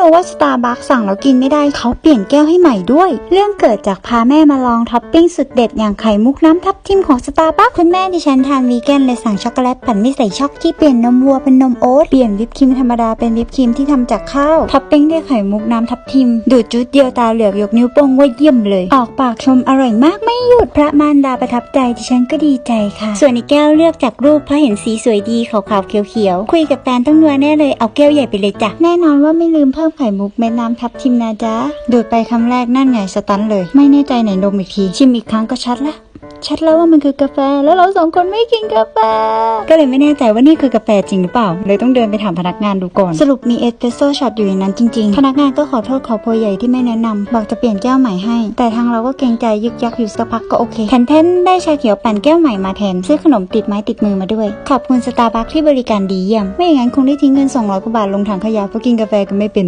รู้ว่าสตาร์บัคสั่งแล้วกินไม่ได้เขาเปลี่ยนแก้วให้ใหม่ด้วย เรื่องเกิดจากพาแม่มาลองท็อปปิ้งสุดเด็ดอย่างไข่มุกน้ำทับทิมของสตาร์บัคคุณแม่ดิฉันทานวีแกนเลยสั่งช็อกโกแลตปั่นไม่ใส่ช็อกที่เปลี่ยนนมวัวเป็นนมโอ๊ตเปลี่ยนวิปครีมธรรมดาเป็นวิปครีมที่ทำจากข้าวท็อปปิ้งด้วยไข่มุกน้ำทับทิม ดูดจุดเดียวตาเหลือกยกนิ้วโป้งว่าเยี่ยมเลย ออกปากชมอร่อยมากไม่หยุดพระมารดาประทับใจดิฉันก็ดีใจค่ะ ส่วนอีกแก้วเลือกจากรูปเพราะเห็นสีสวยดีขาวๆเขียวๆคุยกับแฟนต้องนัวแน่เลยเอาแก้วใหญ่ไปเลยจ้ะแน่นอนว่าไม่ลืมเพิ่มไข่มุกเม็ดน้ำทับทิมนะจ๊ะดูดไปคำแรกนั่นไงสตันเลย ไม่แน่ใจไหนดมอีกทีชิมอีกครั้งก็ชัดละชัดแล้วว่ามันคือกาแฟ แล้วเราสองคนไม่กินกาแฟ ก็เลยไม่แน่ใจว่านี่คือกาแฟจริงหรือเปล่า เลยต้องเดินไปถามพนักงานดูก่อน สรุปมีเอสเปรสโซ่ช็อตอยู่ในนั้นจริงๆ พนักงานก็ขอโทษขอโพยใหญ่ที่ไม่แนะนำบอกจะเปลี่ยนแก้วใหม่ให้ แต่ทางเราก็เกรงใจยึกยักอยู่สักพักก็โอเคแทนเทนได้ชาเขียวปั่นแก้วใหม่มาแทน ซื้อขนมติดไม้ติดมือมาด้วย ขอบคุณสตาร์บัคที่บริการดีเยี่ยม ไม่อย่างนั้นคงได้ทิ้งเงิน200กว่าบาทลงถังขยะเพราะกินกาแฟกันไม่เป็น